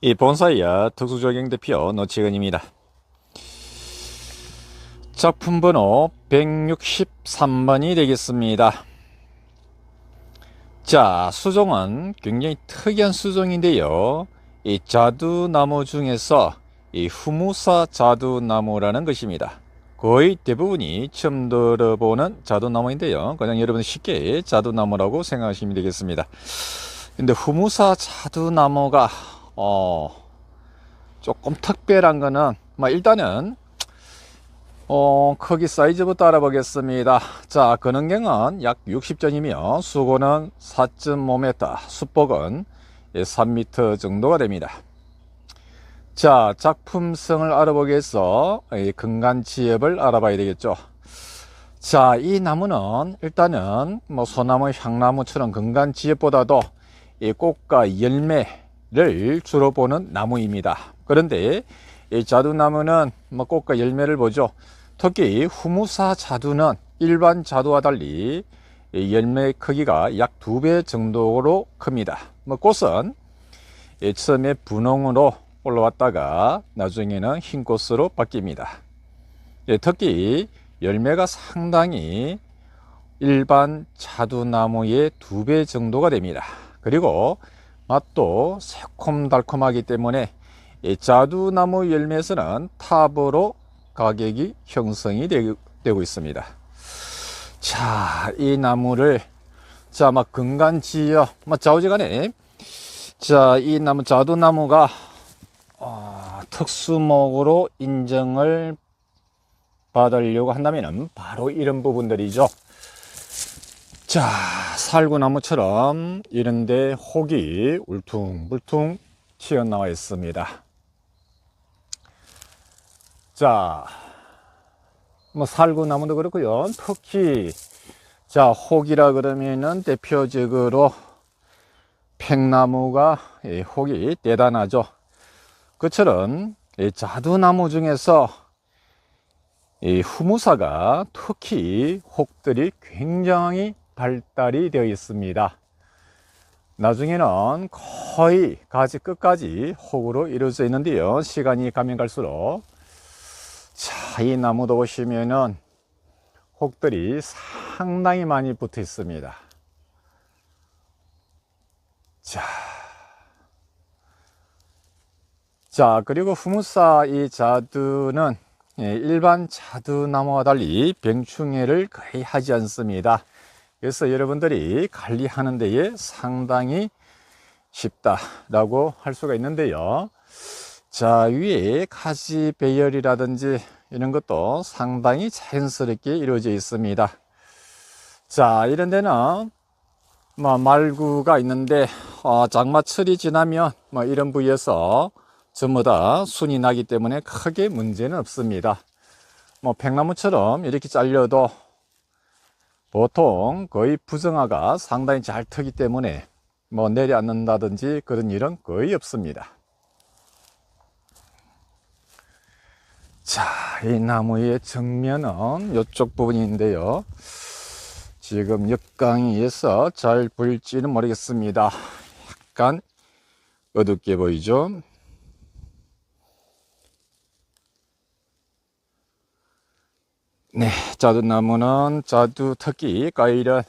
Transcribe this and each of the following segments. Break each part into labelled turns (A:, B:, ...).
A: 이 본사이야 특수조경 대표 노치근입니다. 작품 번호 163번이 되겠습니다. 자, 수종은 굉장히 특이한 수종인데요. 이 자두나무 중에서 이 후무사 자두나무라는 것입니다. 거의 대부분이 처음 들어보는 자두나무인데요. 그냥 여러분 쉽게 자두나무라고 생각하시면 되겠습니다. 근데 후무사 자두나무가 어 조금 특별한 거는 뭐 일단은 어 크기 사이즈부터 알아보겠습니다. 자, 근원경은 약 60전이며 수고는 4.5m, 수폭은 3m 정도가 됩니다. 자, 작품성을 알아보기 위해서 이 근간지엽을 알아봐야 되겠죠. 자, 이 나무는 일단은 뭐 소나무, 향나무처럼 근간지엽보다도 이 꽃과 열매 를 주로 보는 나무입니다. 그런데 이 자두나무는 뭐 꽃과 열매를 보죠. 특히 후무사 자두는 일반 자두와 달리 이 열매 크기가 약 두 배 정도로 큽니다. 뭐 꽃은 처음에 분홍으로 올라왔다가 나중에는 흰 꽃으로 바뀝니다. 예, 특히 열매가 상당히 일반 자두나무의 두 배 정도가 됩니다. 그리고 맛도 새콤달콤하기 때문에 이 자두나무 열매에서는 탑으로 가격이 형성이 되고 있습니다. 자, 이 나무를 자, 막 근간지어, 막 좌우지간에 자, 이 나무 자두나무가 어, 특수목으로 인정을 받으려고 한다면은 바로 이런 부분들이죠. 자, 살구나무처럼 이런데 혹이 울퉁불퉁 튀어나와 있습니다. 자, 뭐 살구나무도 그렇고요. 특히 자, 혹이라 그러면은 대표적으로 팽나무가 혹이 대단하죠. 그처럼 자두나무 중에서 이 후무사가 특히 혹들이 굉장히 발달이 되어 있습니다. 나중에는 거의 가지 끝까지 혹으로 이루어져 있는데요. 시간이 가면 갈수록 자, 이 나무도 보시면은 혹들이 상당히 많이 붙어 있습니다. 자. 자, 그리고 후무사 이 자두는 예, 일반 자두나무와 달리 병충해를 거의 하지 않습니다. 그래서 여러분들이 관리하는 데에 상당히 쉽다라고 할 수가 있는데요. 자, 위에 가지 배열이라든지 이런 것도 상당히 자연스럽게 이루어져 있습니다. 자, 이런 데는 뭐 말구가 있는데 어, 장마철이 지나면 뭐 이런 부위에서 전부 다 순이 나기 때문에 크게 문제는 없습니다. 뭐 백나무처럼 이렇게 잘려도 보통 거의 부정화가 상당히 잘 트기 때문에 뭐 내려앉는다든지 그런 일은 거의 없습니다. 자, 이 나무의 정면은 이쪽 부분인데요. 지금 있어 잘 보일지는 모르겠습니다. 약간 어둡게 보이죠? 네, 자두나무는 자두 특히 과일은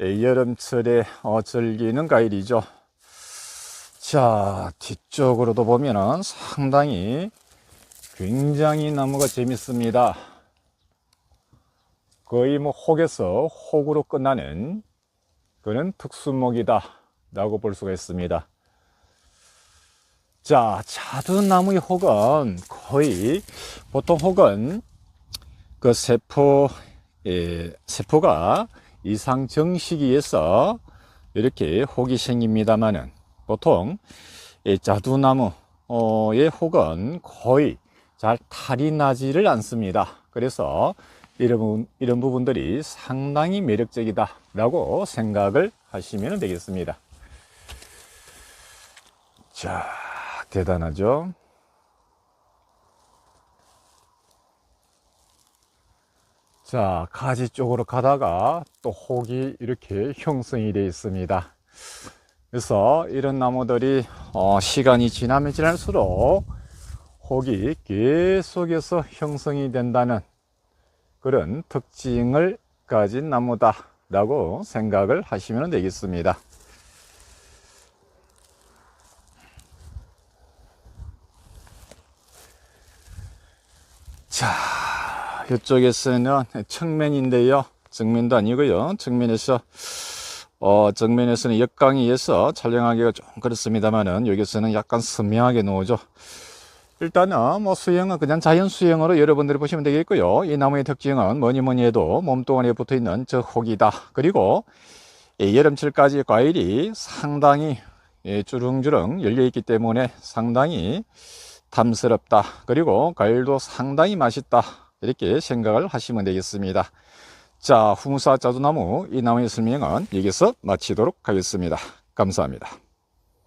A: 여름철에 어, 즐기는 과일이죠. 자, 뒤쪽으로도 보면은 상당히 굉장히 나무가 재밌습니다. 거의 뭐 혹에서 혹으로 끝나는 그런 특수목이다 라고 볼 수가 있습니다. 자, 자두나무의 혹은 거의 보통 혹은 그 세포, 예, 세포가 이상 정식이에서 이렇게 혹이 생깁니다만은 보통 자두나무의 혹은 거의 잘 탈이 나지를 않습니다. 그래서 이런, 이런 부분들이 상당히 매력적이다 라고 생각을 하시면 되겠습니다. 자, 대단하죠? 자, 가지 쪽으로 가다가 또 혹이 이렇게 형성이 되어 있습니다. 그래서 이런 나무들이 어, 시간이 지나면 지날수록 혹이 계속해서 형성이 된다는 그런 특징을 가진 나무다 라고 생각을 하시면 되겠습니다. 자, 이쪽에서는 측면인데요. 정면도 아니고요. 정면에서 어, 정면에서는 역광이에서 촬영하기가 좀 그렇습니다만은 여기서는 약간 선명하게 나오죠. 일단은 뭐 수영은 그냥 자연 수영으로 여러분들이 보시면 되겠고요. 이 나무의 특징은 뭐니 뭐니 해도 몸뚱아리에 붙어 있는 저 혹이다. 그리고 이 여름철까지 과일이 상당히 예, 주렁주렁 열려 있기 때문에 상당히 탐스럽다. 그리고 과일도 상당히 맛있다. 이렇게 생각을 하시면 되겠습니다. 자, 후무사 자두나무 이 나무의 설명은 여기서 마치도록 하겠습니다. 감사합니다.